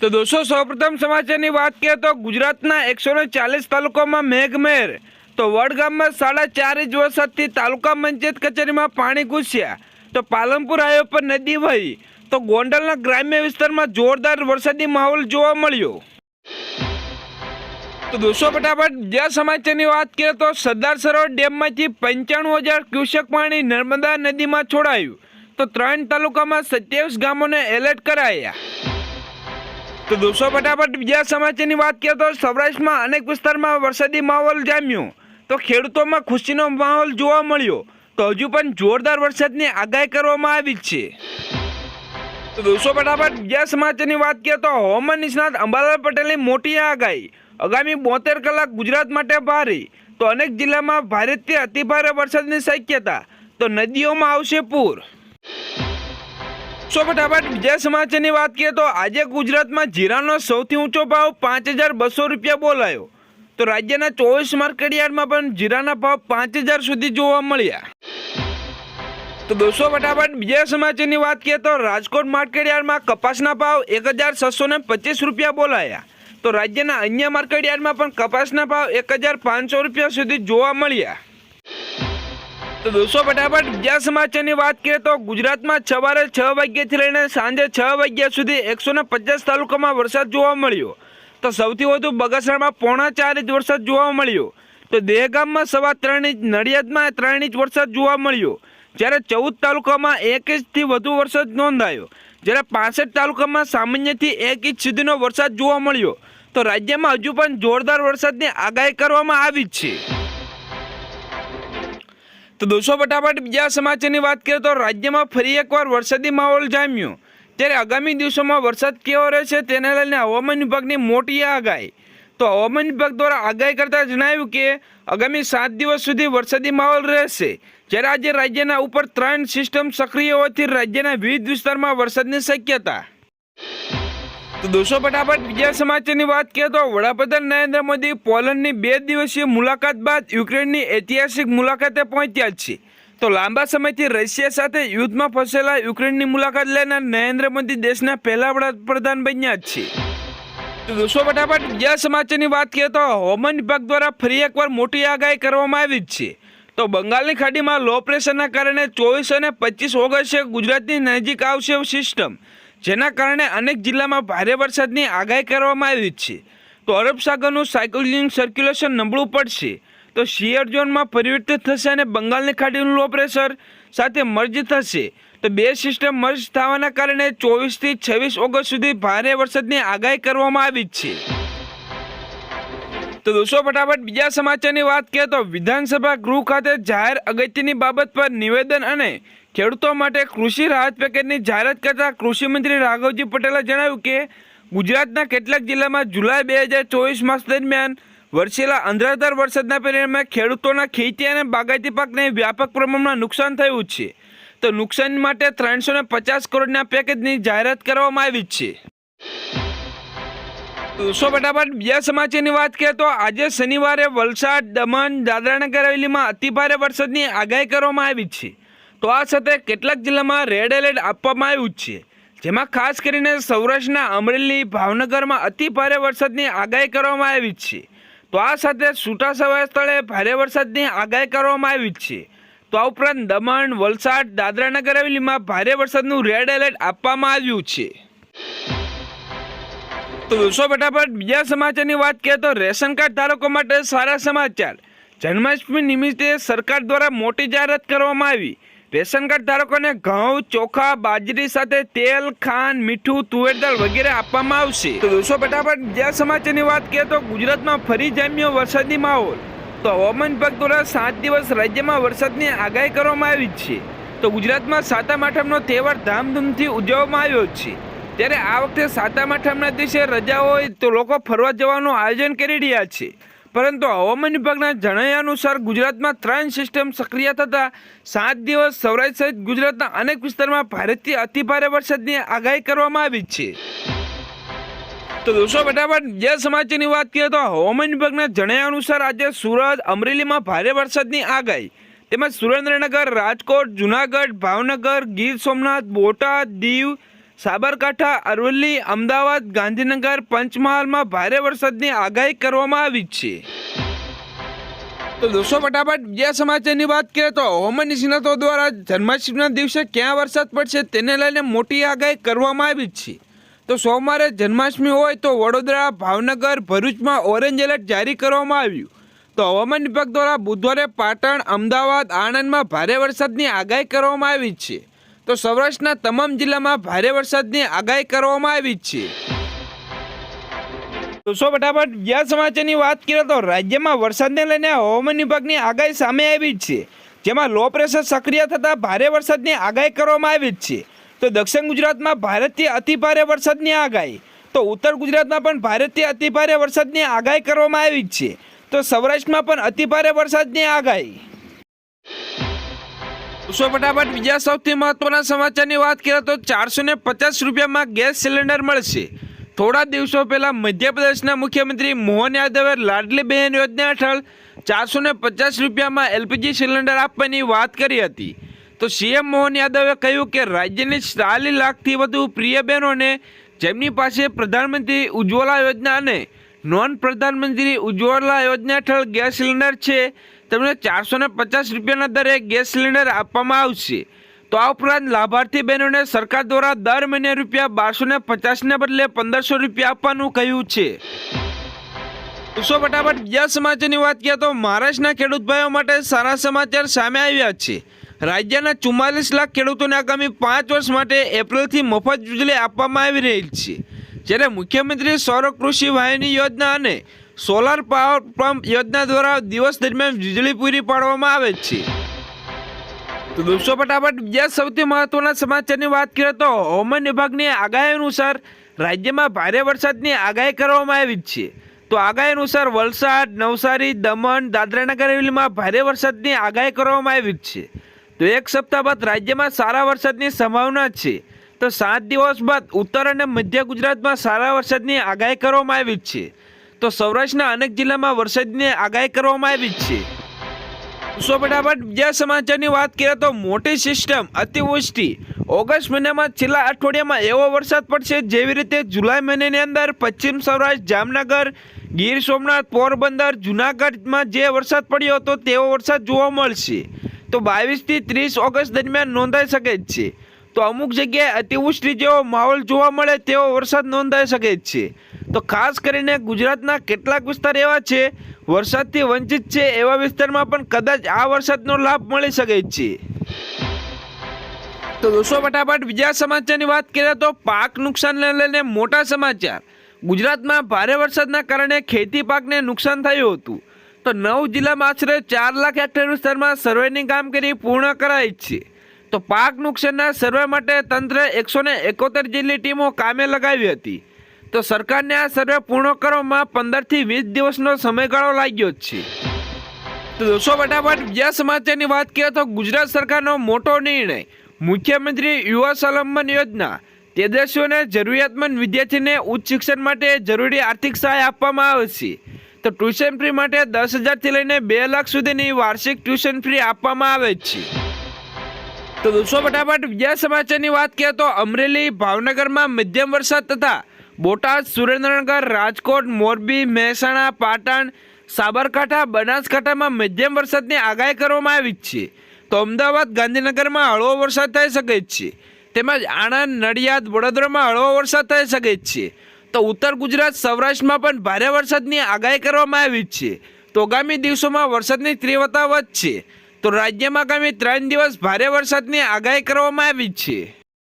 તો દોસ્તો, સૌપ્રથમ સમાચારની વાત કરીએ તો ગુજરાતના એકસો ને ચાલીસ તાલુકામાં મેઘમેર તો વડગામમાં સાડા ચાર ઇંચ વરસાદથી તાલુકા પંચાયત કચેરીમાં પાણી ઘૂસ્યા. તો પાલનપુર હાઈવે પર નદી વહી. તો ગોંડલના ગ્રામ્ય વિસ્તારમાં જોરદાર વરસાદી માહોલ જોવા મળ્યો. તો દોસ્તો, ફટાફટ બીજા સમાચારની વાત કરીએ તો સરદાર સરોવર ડેમમાંથી પંચાણું હજાર ક્યુસેક પાણી નર્મદા નદીમાં છોડાયું. તો ત્રણ તાલુકામાં સત્યાવીસ ગામોને એલર્ટ કરાયા. તો દોસ્તો ફટાફટ બીજા સમાચારની વાત કરીએ તો સૌરાષ્ટ્રમાં અનેક વિસ્તારમાં વરસાદી માહોલ જામ્યો. તો ખેડૂતોમાં ખુશીનો માહોલ જોવા મળ્યો. તો હજુ પણ જોરદાર વરસાદની આગાહી કરવામાં આવી છે. તો દોસ્તો ફટાફટ બીજા સમાચારની વાત કરીએ તો હવામાન નિષ્ણાત અંબાલાલ પટેલની મોટી આગાહી. આગામી બોતેર કલાક ગુજરાત માટે ભારે. તો અનેક જિલ્લામાં ભારેથી અતિભારે વરસાદની શક્યતા. તો નદીઓમાં આવશે પૂર. સો ફટાફટ બીજા સમાચારની વાત કરીએ તો આજે ગુજરાતમાં જીરાનો સૌથી ઊંચો ભાવ પાંચ હજાર બસો રૂપિયા બોલાયો. તો રાજ્યના ચોવીસ માર્કેટયાર્ડમાં પણ જીરાના ભાવ પાંચ હજાર સુધી જોવા મળ્યા. તો દોસ્તો ફટાફટ બીજા સમાચારની વાત કરીએ તો રાજકોટ માર્કેટયાર્ડમાં કપાસના ભાવ એક હજાર છસો ને પચીસ રૂપિયા બોલાયા. તો રાજ્યના અન્ય માર્કેટયાર્ડમાં પણ કપાસના ભાવ એક હજાર પાંચસો રૂપિયા સુધી જોવા મળ્યા. તો દોસ્તો ફટાફટ બીજા સમાચારની વાત કરીએ તો ગુજરાતમાં સવારે છ વાગ્યાથી લઈને સાંજે છ વાગ્યા સુધી એકસો ને પચાસ તાલુકામાં વરસાદ જોવા મળ્યો. તો સૌથી વધુ બગસરામાં પોણા ચાર ઇંચ વરસાદ જોવા મળ્યો. તો દહેગામમાં સવા ત્રણ ઇંચ, નડિયાદમાં ત્રણ ઇંચ વરસાદ જોવા મળ્યો. જ્યારે ચૌદ તાલુકામાં એક ઇંચથી વધુ વરસાદ નોંધાયો. જ્યારે પાસઠ તાલુકામાં સામાન્યથી એક ઇંચ સુધીનો વરસાદ જોવા મળ્યો. તો રાજ્યમાં હજુ પણ જોરદાર વરસાદની આગાહી કરવામાં આવી છે. તો દોસ્તો, ફટાફટ બીજા સમાચારની વાત કરીએ તો રાજ્યમાં ફરી એકવાર વરસાદી માહોલ જામ્યો. ત્યારે આગામી દિવસોમાં વરસાદ કેવો રહેશે તેને લઈને હવામાન વિભાગની મોટી આગાહી. તો હવામાન વિભાગ દ્વારા આગાહી કરતા જણાવ્યું કે, આગામી સાત દિવસ સુધી વરસાદી માહોલ રહેશે. જ્યારે આજે રાજ્યના ઉપર ત્રણ સિસ્ટમ સક્રિય હોવાથી રાજ્યના વિવિધ વિસ્તારમાં વરસાદની શક્યતા તો દોસ્તો, ફટાફટ બીજા સમાચારની વાત કરીએ તો વડાપ્રધાન નરેન્દ્ર મોદી પોલેન્ડની બે દિવસીય મુલાકાત બાદ યુક્રેનની ઐતિહાસિક મુલાકાતે પહોંચ્યા છે. તો લાંબા સમયથી રશિયા સાથે યુદ્ધમાં ફસેલા યુક્રેનની મુલાકાત લેનાર નરેન્દ્ર મોદી દેશના પહેલા વડાપ્રધાન બન્યા છે. તો દોસ્તો, ફટાફટ બીજા સમાચારની વાત કરીએ તો હવામાન વિભાગ દ્વારા ફરી એકવાર મોટી આગાહી કરવામાં આવી છે. તો બંગાળની ખાડીમાં લો પ્રેશરના કારણે ચોવીસ અને પચીસ ઓગસ્ટે ગુજરાતની નજીક આવશે સિસ્ટમ. જેના કારણે અનેક જિલ્લામાં ભારે વરસાદની આગાહી કરવામાં આવી છે. તો અરબ સાગરનું સાયકલિંગ સર્ક્યુલેશન નબળું પડશે. તો શિયર ઝોનમાં પરિવર્તિત થશે અને બંગાળની ખાડીનું લો પ્રેશર સાથે મર્જ થશે. તો બે સિસ્ટમ મર્જ થવાના કારણે ચોવીસથી છવ્વીસ ઓગસ્ટ સુધી ભારે વરસાદની આગાહી કરવામાં આવી છે. તો દોસ્તો, ફટાફટ બીજા સમાચારની વાત કરીએ તો વિધાનસભા ગૃહ ખાતે જાહેર અગત્યની બાબત પર નિવેદન અને ખેડૂતો માટે કૃષિ રાહત પેકેજની જાહેરાત કરતા કૃષિમંત્રી રાઘવજી પટેલે જણાવ્યું કે, ગુજરાતના કેટલાક જિલ્લામાં જુલાઈ બે હજાર ચોવીસ માસ દરમિયાન વરસેલા અંધરાધાર વરસાદના પરિણામે ખેડૂતોના ખેતી અને બાગાયતી પાકને વ્યાપક પ્રમાણમાં નુકસાન થયું છે. તો નુકસાન માટે ત્રણસો ને પચાસ કરોડના પેકેજની જાહેરાત કરવામાં આવી છે. સો ફટાફટ બીજા સમાચારની વાત કરીએ તો આજે શનિવારે વલસાડ દમણ દાદરાનગર હવેલીમાં અતિભારે વરસાદની આગાહી કરવામાં આવી છે. તો આ સાથે કેટલાક જિલ્લામાં રેડ એલર્ટ આપવામાં આવ્યું છે. જેમાં ખાસ કરીને સૌરાષ્ટ્રના અમરેલી ભાવનગરમાં અતિ ભારે વરસાદની આગાહી કરવામાં આવી છે. તો આ સાથે છૂટાછવાયા સ્થળે ભારે વરસાદની આગાહી કરવામાં આવી છે. તો આ ઉપરાંત દમણ, વલસાડ દાદરાનગર હવેલીમાં ભારે વરસાદનું રેડ એલર્ટ આપવામાં આવ્યું છે. તો દોસ્તો ફટાફટ બીજા સમાચારની વાત કરીએ તો રેશન કાર્ડ ધારકો માટે સારા સમાચાર. જન્માષ્ટમી નિમિત્તે સરકાર દ્વારા મોટી જાહેરાત કરવામાં આવી. રેશન કાર્ડ ધારકોને ઘઉં, ચોખા, બાજરી સાથે તેલ, ખાંડ, મીઠું, તુવેર દાળ વગેરે આપવામાં આવશે. તો દોસ્તો, ફટાફટ બીજા સમાચારની વાત કરીએ તો ગુજરાતમાં ફરી જામ્યો વરસાદી માહોલ. તો હવામાન વિભાગ દ્વારા સાત દિવસ રાજ્યમાં વરસાદની આગાહી કરવામાં આવી છે. તો ગુજરાતમાં સાતમ આઠમનો તહેવાર ધામધૂમથી ઉજવવામાં આવ્યો છે. ત્યારે આ વખતે સાતમ આઠમના દિવસે રજા હોય તો લોકો ફરવા જવાનું આયોજન કરી રહ્યા છે. પરંતુ હવામાન વિભાગના જણાવ્યા અનુસાર ગુજરાતમાં ત્રણ સિસ્ટમ સક્રિય થતાં સાત દિવસ સૌરાષ્ટ્ર સહિત ગુજરાતના અનેક વિસ્તારમાં ભારેથી અતિભારે વરસાદની આગાહી કરવામાં આવી છે. તો દોસ્તો, ફટાફટ જે સમાચારની વાત કરીએ તો હવામાન વિભાગના જણાવ્યા અનુસાર આજે સુરત, અમરેલીમાં ભારે વરસાદની આગાહી. તેમજ સુરેન્દ્રનગર, રાજકોટ, જુનાગઢ, ભાવનગર, ગીર સોમનાથ, બોટાદ, દીવ સાબરકાંઠા, અરવલ્લી, અમદાવાદ, ગાંધીનગર પંચમહાલમાં ભારે વરસાદની આગાહી કરવામાં આવી છે. તો દોસ્તો, ફટાફટ બીજા સમાચારની વાત કરીએ તો હવામાન નિષ્ણાતો દ્વારા જન્માષ્ટમીના દિવસે ક્યાં વરસાદ પડશે તેને લઈને મોટી આગાહી કરવામાં આવી છે. તો સોમવારે જન્માષ્ટમી હોય તો વડોદરા, ભાવનગર, ભરૂચમાં ઓરેન્જ એલર્ટ જારી કરવામાં આવ્યું. તો હવામાન વિભાગ દ્વારા બુધવારે પાટણ, અમદાવાદ, આણંદમાં ભારે વરસાદની આગાહી કરવામાં આવી છે. તો સૌરાષ્ટ્રના તમામ જિલ્લામાં ભારે વરસાદની આગાહી કરવામાં આવી છે. દોસ્તો ફટાફટ વ્યાજ સમાચારની વાત કરીએ તો રાજ્યમાં વરસાદને લઈને હવામાન વિભાગની આગાહી સામે આવી છે. જેમાં લો પ્રેશર સક્રિય થતાં ભારે વરસાદની આગાહી કરવામાં આવી છે. તો દક્ષિણ ગુજરાતમાં ભારતથી અતિભારે વરસાદની આગાહી. તો ઉત્તર ગુજરાતમાં પણ ભારતથી અતિભારે વરસાદની આગાહી કરવામાં આવી છે. તો સૌરાષ્ટ્રમાં પણ અતિભારે વરસાદની આગાહી. દોસ્તો ફટાફટ બીજા સૌથી મહત્વના સમાચારની વાત કરીએ તો ચારસો ને પચાસ રૂપિયામાં ગેસ સિલિન્ડર મળશે. થોડા દિવસો પહેલાં મધ્યપ્રદેશના મુખ્યમંત્રી મોહન યાદવે લાડલી બહેન યોજના હેઠળ ચારસો ને પચાસ રૂપિયામાં એલપીજી સિલિન્ડર આપવાની વાત કરી હતી. તો સીએમ મોહન યાદવે કહ્યું કે રાજ્યની ચાલીસ લાખથી વધુ પ્રિય બહેનોને જેમની પાસે પ્રધાનમંત્રી ઉજ્જવલા યોજના અને નોન પ્રધાનમંત્રી ઉજ્જવલા યોજના હેઠળ ગેસ સિલિન્ડર છે તેમને ચારસો ને પચાસ રૂપિયાના દરે ગેસ સિલિન્ડર આપવામાં આવશે. તો આ ઉપરાંત લાભાર્થી બહેનોને સરકાર દ્વારા દર મહિને રૂપિયા બારસો ને પચાસને બદલે પંદરસો રૂપિયા આપવાનું કહ્યું છે. દોસ્તો ફટાફટ બીજા સમાચારની વાત કરીએ તો મહારાષ્ટ્રના ખેડૂત ભાઈઓ માટે સારા સમાચાર સામે આવ્યા છે. રાજ્યના ચુમ્માલીસ લાખ ખેડૂતોને આગામી પાંચ વર્ષ માટે એપ્રિલથી મફત વીજળી આપવામાં આવી રહી છે. જ્યારે મુખ્યમંત્રી સૌર કૃષિ વાહિની યોજના અને સોલાર પાવર પંપ યોજના દ્વારા દિવસ દરમિયાન વીજળી પૂરી પાડવામાં આવે છે. તો દોસ્તો, ફટાફટ બીજા સૌથી મહત્વના સમાચારની વાત કરીએ તો હવામાન વિભાગની આગાહી અનુસાર રાજ્યમાં ભારે વરસાદની આગાહી કરવામાં આવી છે. તો આગાહી અનુસાર વલસાડ, નવસારી, દમણ, દાદરાનગર હવેલીમાં ભારે વરસાદની આગાહી કરવામાં આવી છે. તો એક સપ્તાહ બાદ રાજ્યમાં સારા વરસાદની સંભાવના છે. તો સાત દિવસ બાદ ઉત્તર અને મધ્ય ગુજરાતમાં સારા વરસાદની આગાહી કરવામાં આવી છે. તો સૌરાષ્ટ્રના અનેક જિલ્લામાં વરસાદની આગાહી કરવામાં આવી છે. સો ફટાફટ બીજા સમાચારની વાત કરીએ તો મોટી સિસ્ટમ અતિવૃષ્ટિ. ઓગસ્ટ મહિનામાં છેલ્લા અઠવાડિયામાં એવો વરસાદ પડશે જેવી રીતે જુલાઈ મહિનાની અંદર પશ્ચિમ સૌરાષ્ટ્ર, જામનગર, ગીર સોમનાથ, પોરબંદર, જુનાગઢમાં જે વરસાદ પડ્યો હતો તેવો વરસાદ જોવા મળશે. તો બાવીસથી ત્રીસ ઓગસ્ટ દરમિયાન નોંધાઈ શકે જ છે. તો અમુક જગ્યાએ અતિવૃષ્ટિ જેવો માહોલ જોવા મળે તેવો વરસાદ નોંધાઈ શકે જ છે. તો ખાસ કરીને ગુજરાતના કેટલાક વિસ્તાર એવા છે, વરસાદથી વંચિત છે એવા વિસ્તારમાં પણ કદાચ આ વરસાદનો લાભ મળી શકે છે. તો દોસ્તો, ફટાફટ બીજા સમાચારની વાત કરીએ તો પાક નુકસાનને લઈને મોટા સમાચાર. ગુજરાતમાં ભારે વરસાદના કારણે ખેતી પાકને નુકસાન થયું હતું. તો નવ જિલ્લામાં આશરે ચાર લાખ હેક્ટર વિસ્તારમાં સર્વેની કામગીરી પૂર્ણ કરાઈ છે. તો પાક નુકસાનના સર્વે માટે તંત્રે એકસો ને એકોતેર જેટલી ટીમો કામે લગાવી હતી. તો સરકારને આ સર્વે પૂર્ણ કરવામાં પંદરથી વીસ દિવસનો સમયગાળો લાગ્યો છે. તો દોસ્તો, ફટાફટ બીજા સમાચારની વાત કરીએ તો ગુજરાત સરકારનો મોટો નિર્ણય મુખ્યમંત્રી યુવા સલંબન યોજના તેજસ્વીઓને જરૂરિયાતમંદ વિદ્યાર્થીને ઉચ્ચ શિક્ષણ માટે જરૂરી આર્થિક સહાય આપવામાં આવશે તો ટ્યુશન ફી માટે દસ હજારથી લઈને બે લાખ સુધીની વાર્ષિક ટ્યુશન ફી આપવામાં આવે છે. તો દોસ્તો, ફટાફટ બીજા સમાચારની વાત કરીએ તો અમરેલી ભાવનગરમાં મધ્યમ વરસાદ તથા બોટાદ, સુરેન્દ્રનગર, રાજકોટ, મોરબી, મહેસાણા, પાટણ, સાબરકાંઠા, બનાસકાંઠામાં મધ્યમ વરસાદની આગાહી કરવામાં આવી છે. તો અમદાવાદ, ગાંધીનગરમાં હળવો વરસાદ થઈ શકે છે. તેમજ આણંદ, નડિયાદ, વડોદરામાં હળવો વરસાદ થઈ શકે છે. તો ઉત્તર ગુજરાત, સૌરાષ્ટ્રમાં પણ ભારે વરસાદની આગાહી કરવામાં આવી છે. તો આગામી દિવસોમાં વરસાદની તીવ્રતા વધશે. તો રાજ્યમાં આગામી ત્રણ દિવસ ભારે વરસાદની આગાહી કરવામાં આવી છે.